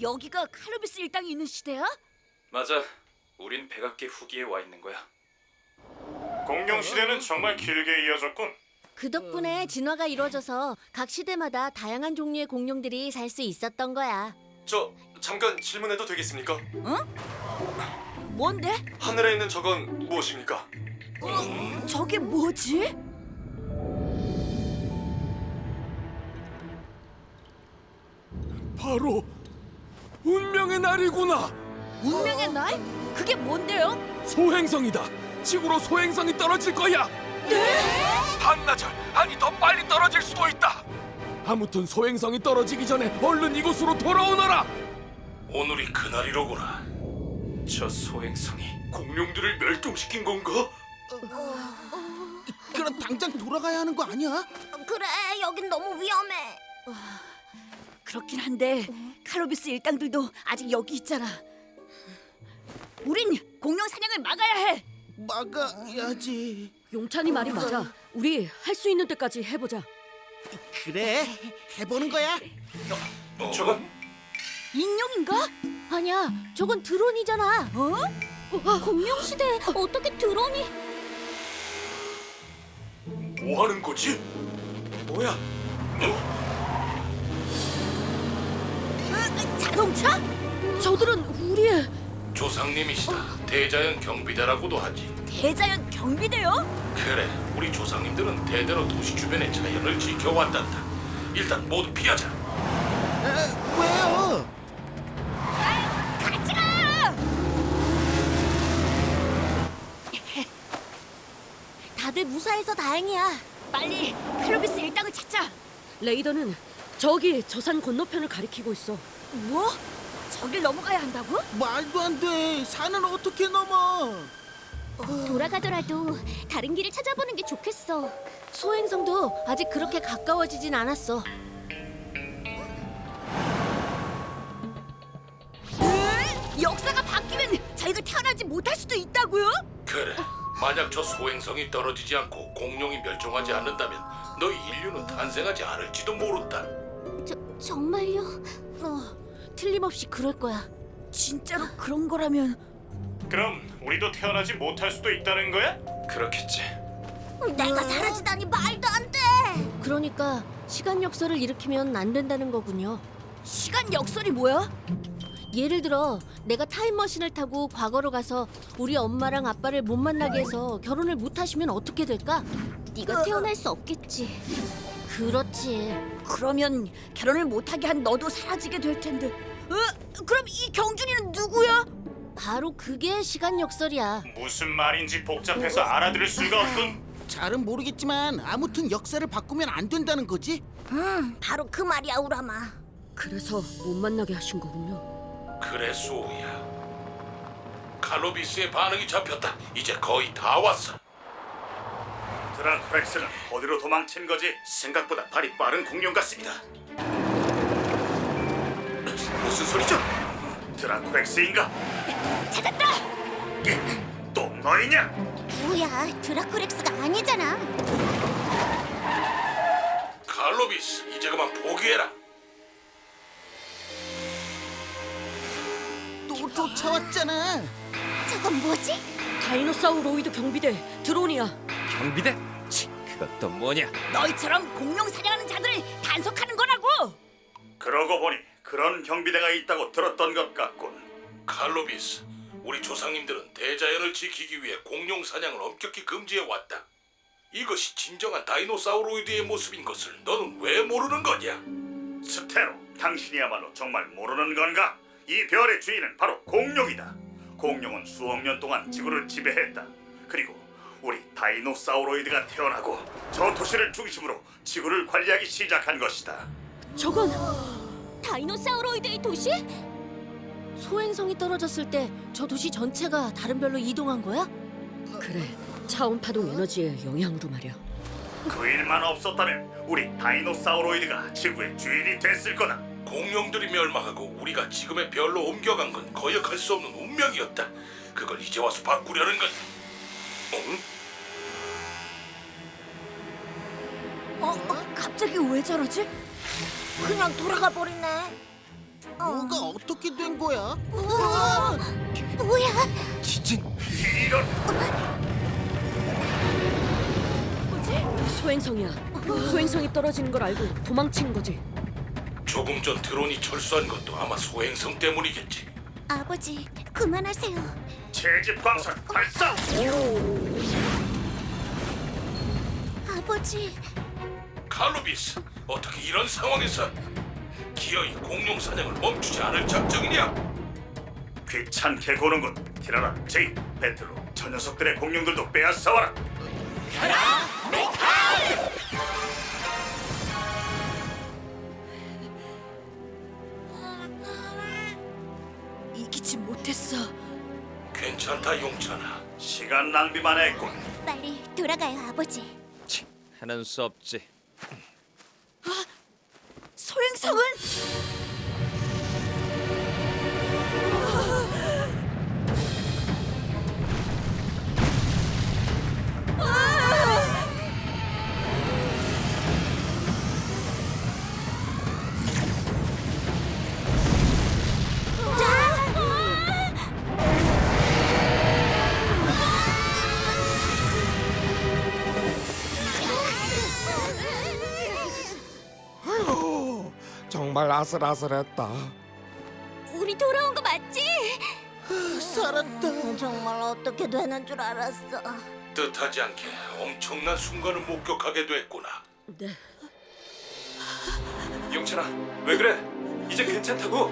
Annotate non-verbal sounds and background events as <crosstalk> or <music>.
여기가 카르비스 일당이 있는 시대야? 맞아. 우린 백악계 후기에 와 있는 거야. 공룡 시대는 정말 길게 이어졌군. 그 덕분에 진화가 이루어져서 각 시대마다 다양한 종류의 공룡들이 살 수 있었던 거야. 저 잠깐 질문해도 되겠습니까? 뭔데? 하늘에 있는 저건 무엇입니까? 저게 뭐지? 바로 운명의 날이구나. 운명의 날? 그게 뭔데요? 소행성이다. 지구로 소행성이 떨어질 거야. 반나절 아니 더 빨리 떨어질 수도 있다. 아무튼 소행성이 떨어지기 전에 얼른 이곳으로 돌아오너라. 오늘이 그날이로구나. 저 소행성이 공룡들을 멸종시킨 건가? 그럼 당장 돌아가야 하는 거 아니야? 그래, 여긴 너무 위험해. 그렇긴 한데 카르비스 일당들도 아직 여기 있잖아. 우린 공룡 사냥을 막아야 해. 막아야지. 용찬이 말이 맞아. 우리 할 수 있는 때까지 해보자. 그래, 해보는 거야. 저건 인룡인가? 아니야, 저건 드론이잖아. 어? 공룡 시대에 어떻게 드론이? 뭐 하는 거지? 뭐야? 으, 자동차? 저들은 우리의 조상님이시다. 대자연 경비대라고도 하지. 대자연 경비대요? 그래, 우리 조상님들은 대대로 도시 주변의 자연을 지켜왔단다. 일단 모두 피하자. 에, 왜요? 같이 가! <laughs> 다들 무사해서 다행이야. 빨리 카르비스 일당을 찾자. 레이더는 저기 저산 건너편을 가리키고 있어. 뭐? 저길 넘어가야 한다고? 말도 안 돼. 산은 어떻게 넘어? 돌아가더라도 다른 길을 찾아보는 게 좋겠어. 소행성도 아직 그렇게 가까워지진 않았어. 으, 역사가 바뀌면 저희가 태어나지 못할 수도 있다고요? 그래, 만약 저 소행성이 떨어지지 않고 공룡이 멸종하지 않는다면 너희 인류는 탄생하지 않을지도 모른다. 저, 정말요? 어, 틀림없이 그럴 거야. 진짜로 그런 거라면 그럼 우리도 태어나지 못할 수도 있다는 거야? 그렇겠지. 내가 사라지다니 말도 안 돼. 그러니까 시간 역설을 일으키면 안 된다는 거군요. 시간 역설이 뭐야? 예를 들어 내가 타임머신을 타고 과거로 가서 우리 엄마랑 아빠를 못 만나게 해서 결혼을 못 하시면 어떻게 될까? 네가 태어날 수 없겠지. 그렇지. 그러면 결혼을 못하게 한 너도 사라지게 될 텐데. 어? 그럼 이 경준이는 누구야? 바로 그게 시간 역설이야. 무슨 말인지 복잡해서 알아들을 수가 없군. 잘은 모르겠지만 아무튼 역사를 바꾸면 안 된다는 거지. 바로 그 말이야, 우라마. 그래서 못 만나게 하신 거군요. 그래, 소우야. 칼로비스의 반응이 잡혔다. 이제 거의 다 왔어. 드라크렉스는 어디로 도망친 거지? 생각보다 발이 빠른 공룡 같습니다. 무슨 소리죠? 드라크렉스인가? 찾았다! 또 너희냐? 뭐야, 드라쿠렉스가 아니잖아. 칼로비스, 이제 그만 포기해라. 또 쫓아왔잖아. 저건 뭐지? 다이노사우로이드 경비대 드론이야. 경비대? 치, 그것도 뭐냐? 너희처럼 공룡 사냥하는 자들을 단속하는 거라고! 그러고 보니 그런 경비대가 있다고 들었던 것 같군. 칼로비스, 우리 조상님들은 대자연을 지키기 위해 공룡 사냥을 엄격히 금지해 왔다. 이것이 진정한 다이노사우로이드의 모습인 것을 너는 왜 모르는 거냐? 스테로, 당신이야말로 정말 모르는 건가? 이 별의 주인은 바로 공룡이다. 공룡은 수억 년 동안 지구를 지배했다. 그리고 우리 다이노사우로이드가 태어나고 저 도시를 중심으로 지구를 관리하기 시작한 것이다. 저건 다이노사우로이드의 도시? 소행성이 떨어졌을 때 저 도시 전체가 다른 별로 이동한 거야? 그래 차원 파동 에너지의 영향으로 말이야. 그 일만 없었다면 우리 다이노사우로이드가 지구의 주인이 됐을 거다. 공룡들이 멸망하고 우리가 지금의 별로 옮겨간 건 거역할 수 없는 운명이었다. 그걸 이제 와서 바꾸려는 건... 응? 어, 어, 갑자기 왜 저러지? 그냥 돌아가 버리네. 뭐가 어떻게 된 거야? 뭐야? 지진 이런 소행성이야. 소행성이 떨어지는 걸 알고 도망친 거지. 조금 전 드론이 철수한 것도 아마 소행성 때문이겠지. 아버지, 그만하세요. 채집 광선 발사. 아버지, 칼로비스, 어떻게 이런 상황에서 기어이 공룡 사냥을 멈추지 않을 작정이냐? 귀찮게 고는군. 티라라, 제이, 베트로, 저 녀석들의 공룡들도 빼앗아와라. 이기지 못 했어. 괜찮다 용찬아. 시간 낭비만 했군. 빨리 돌아가요, 아버지. 하는 수 없지. 소행성은 정말 아슬아슬했다. 우리 돌아온 거 맞지? 살았다. 정말 어떻게 되는 줄 알았어. 뜻하지 않게 엄청난 순간을 목격하게 됐구나. 네. 용찬아, 왜 그래? 이제 괜찮다고.